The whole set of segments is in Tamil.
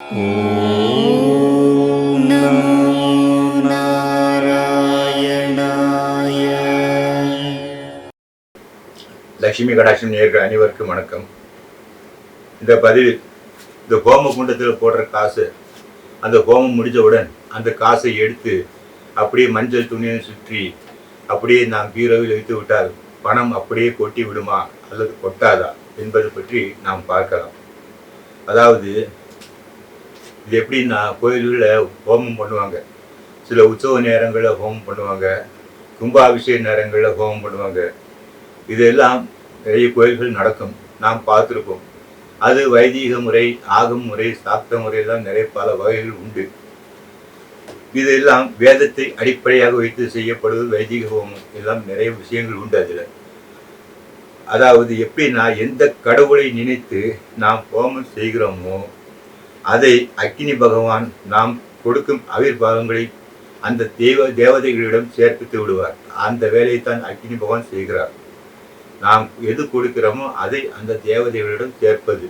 ॐ नमो नारायणाय லட்சுமி கடாட்சம் நேர்கள் அனைவருக்கும் வணக்கம் இந்த பதிவு இந்த ஹோம குண்டத்தில் போடுற காசு அந்த ஹோமம் முடிஞ்சவுடன் அந்த காசை எடுத்து அப்படியே மஞ்சள் துணியை சுற்றி அப்படியே நாம் பீரோவில் வைத்து விட்டால் பணம் அப்படியே கொட்டி விடுமா அல்லது கொட்டாதா என்பது பற்றி நாம் பார்க்கலாம் அதாவது இது எப்படின்னா கோயில்களில் ஹோமம் பண்ணுவாங்க. சில உற்சவ நேரங்களில் ஹோமம் பண்ணுவாங்க. கும்பாபிஷேக நேரங்களில் ஹோமம் பண்ணுவாங்க. இதெல்லாம் நிறைய கோயில்கள் நடக்கும். நாம் பார்த்துருப்போம். அது வைதீக முறை ஆகும் முறை சாப்த முறையெல்லாம் நிறைய பல வகைகள் உண்டு. இதெல்லாம் வேதத்தை அடிப்படையாக வைத்து செய்யப்படுவது வைதிக ஹோமம். எல்லாம் நிறைய விஷயங்கள் உண்டு அதில். அதாவது எப்படின்னா எந்த கடவுளை நினைத்து நாம் ஹோமம் செய்கிறோமோ அதை அக்கினி பகவான் நாம் கொடுக்கும் அவிர்பாகங்களை அந்த தேவ தேவதைகளிடம் சேர்ப்பித்து விடுவார். அந்த வேலையை தான் அக்னி பகவான் செய்கிறார். நாம் எது கொடுக்கிறோமோ அதை அந்த தேவதைகளிடம் சேர்ப்பது.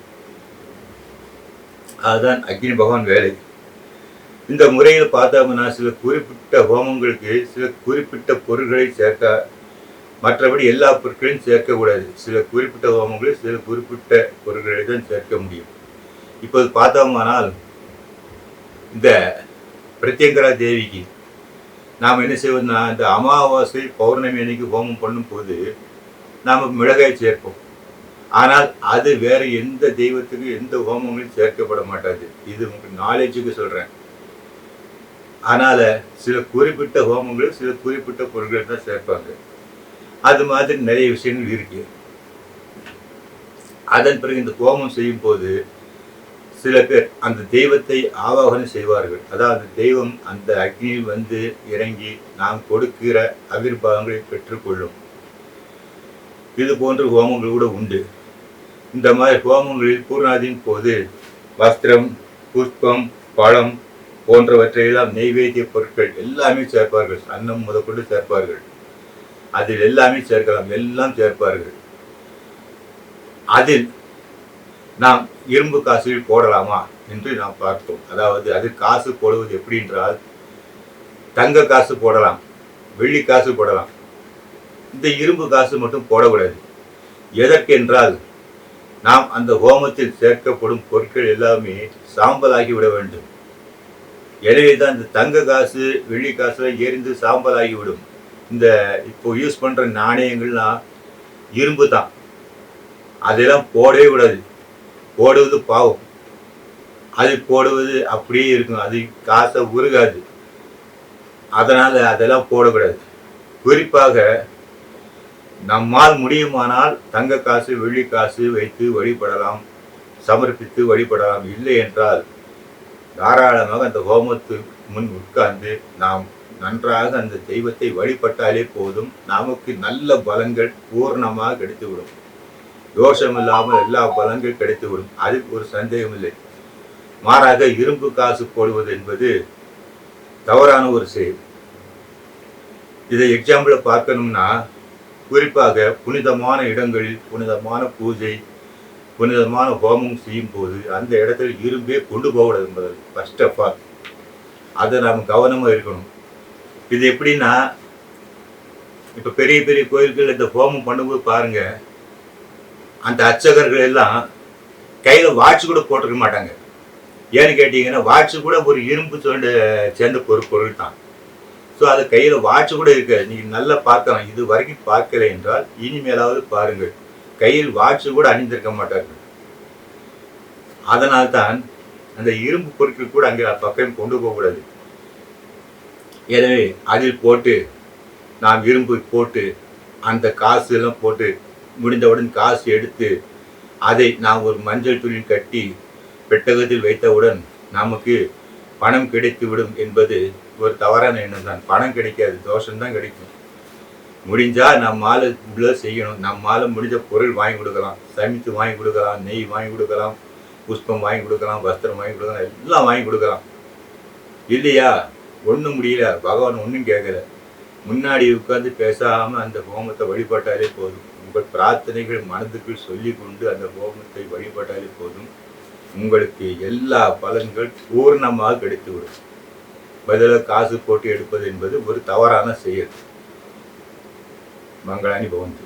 அதுதான் அக்னி பகவான் வேலை. இந்த முறையில் பார்த்தோம்னா சில குறிப்பிட்ட ஹோமங்களுக்கு சில குறிப்பிட்ட பொருட்களை சேர்க்க மற்றபடி எல்லா பொருட்களையும் சேர்க்கக்கூடாது. சில குறிப்பிட்ட ஹோமங்களில் சில குறிப்பிட்ட பொருட்களை தான் சேர்க்க முடியும். இப்போது பார்த்தோமானால் இந்த பிரத்யங்கரா தேவிக்கு நாம் என்ன செய்வோம்னா இந்த அமாவாசை பௌர்ணமி அன்னைக்கு ஹோமம் பண்ணும்போது நாம் மிளகாய் சேர்ப்போம். ஆனால் அது வேற எந்த தெய்வத்துக்கு எந்த ஹோமங்களும் சேர்க்கப்பட மாட்டாது. இது உங்களுக்கு நாலேஜுக்கு சொல்கிறேன் அதனால் சில குறிப்பிட்ட ஹோமங்களும் சில குறிப்பிட்ட பொருட்கள் தான் சேர்ப்பாங்க. அது மாதிரி நிறைய விஷயங்கள் இருக்கு. அதன் பிறகு இந்த ஹோமம் செய்யும் போது சில பேர் அந்த தெய்வத்தை ஆவாகனம் செய்வார்கள். அதாவது தெய்வம் அந்த அக்னியில் வந்து இறங்கி நாம் கொடுக்கிற அவிர்வாகங்களை பெற்றுக்கொள்ளும். இது போன்ற ஹோமங்கள் கூட உண்டு. இந்த மாதிரி ஹோமங்களில் பூர்ணாதியின் போது வஸ்திரம் புஷ்பம் பழம் போன்றவற்றையெல்லாம் நெய்வேத்திய பொருட்கள் எல்லாமே சேர்ப்பார்கள். அன்னம் முதற்கொண்டு சேர்ப்பார்கள். அதில் எல்லாமே சேர்க்கலாம். எல்லாம் சேர்ப்பார்கள். அதில் நாம் இரும்பு காசில் போடலாமா என்று நாம் பார்த்தோம். அதாவது அது காசு போடுவது எப்படி என்றால் தங்க காசு போடலாம் வெள்ளி காசு போடலாம். இந்த இரும்பு காசு மட்டும் போடக்கூடாது. எதற்கென்றால் நாம் அந்த ஹோமத்தில் சேர்க்கப்படும் பொருட்கள் எல்லாமே சாம்பலாகி விட வேண்டும். எனவே தான் இந்த தங்க காசு வெள்ளி காசுலாம் எரிந்து சாம்பலாகி விடும். இந்த இப்போ யூஸ் பண்ணுற நாணயங்கள்லாம் இரும்பு தான் அதெல்லாம் போடவே விடாது போடுவது பாவம். அது போடுவது அப்படியே இருக்கும். அது காசை உருகாது. அதனால் அதெல்லாம் போடக்கூடாது. குறிப்பாக நம்மால் முடியுமானால் தங்க காசு வெள்ளி காசு வைத்து வழிபடலாம் சமர்ப்பித்து வழிபடலாம். இல்லை என்றால் தாராளமாக அந்த ஹோமத்து முன் உட்கார்ந்து நாம் நன்றாக அந்த தெய்வத்தை வழிபட்டாலே போதும். நமக்கு நல்ல பலங்கள் பூர்ணமாக கிடைத்துவிடும். தோஷம் இல்லாமல் எல்லா பலங்கள் கிடைத்துவிடும். அதில் ஒரு சந்தேகம் இல்லை மாறாக இரும்பு காசு போடுவது என்பது தவறான ஒரு செயல். இதை எக்ஸாம்பிளை பார்க்கணும்னா குறிப்பாக புனிதமான இடங்களில் புனிதமான பூஜை புனிதமான ஹோமம் செய்யும் போது அந்த இடத்துல இரும்பே கொண்டு போகக்கூடாது என்பது ஃபர்ஸ்ட் ஆஃப் ஆல் அதை நாம் கவனமாக இருக்கணும். இது எப்படின்னா இப்போ பெரிய பெரிய கோயில்கள் இந்த ஹோமம் பண்ணும்போது பாருங்க அந்த அர்ச்சகர்கள் எல்லாம் கையில் வாட்ச் கூட போட்டிருக்க மாட்டாங்க. ஏன்னு கேட்டிங்கன்னா வாட்ச் கூட ஒரு இரும்பு சொண்டு சேர்ந்த ஒரு பொருள் தான் ஸோ அது கையில் வாட்ச் கூட இருக்காது. நீங்கள் நல்லா பார்க்கலாம். இது வரைக்கும் பார்க்கல என்றால் இனிமேலாவது பாருங்கள். கையில் வாட்ச் கூட அணிந்திருக்க மாட்டார்கள். அதனால்தான் அந்த இரும்பு பொருட்கள் கூட அங்கே பக்கம் கொண்டு போகக்கூடாது எனவே அதில் போட்டு நாம் இரும்பு போட்டு அந்த காசு எல்லாம் போட்டு முடிந்தவுடன் காசு எடுத்து அதை நாம் ஒரு மஞ்சள் துணியில் கட்டி பெட்டகத்தில் வைத்தவுடன் நமக்கு பணம் கிடைத்துவிடும் என்பது ஒரு தவறான எண்ணம் தான் பணம் கிடைக்காது தோஷம்தான் கிடைக்கும். முடிஞ்சால் நம்மால் இவ்வளோ செய்யணும். நம்மால் முடிஞ்ச பொருள் வாங்கி கொடுக்கலாம். சமைத்து வாங்கி கொடுக்கலாம் நெய் வாங்கி கொடுக்கலாம் புஷ்பம் வாங்கி கொடுக்கலாம் வஸ்திரம் வாங்கி கொடுக்கலாம் எல்லாம் வாங்கி கொடுக்கலாம். இல்லையா? ஒன்றும் முடியல. பகவான் ஒன்றும் கேட்கல முன்னாடி உட்காந்து பேசாமல் அந்த ஹோமத்தை வழிபட்டாலே போதும். உங்கள் பிரார்த்தனைகள் மனதுக்குள் சொல்லி கொண்டு அந்த ஹோமத்தை வழிபட்டாலே போதும். உங்களுக்கு எல்லா பலன்கள் பூர்ணமாக கிடைத்துவிடும். பதிலாக காசு போட்டு எடுப்பது என்பது ஒரு தவறான செயல். மங்களானி பவந்து.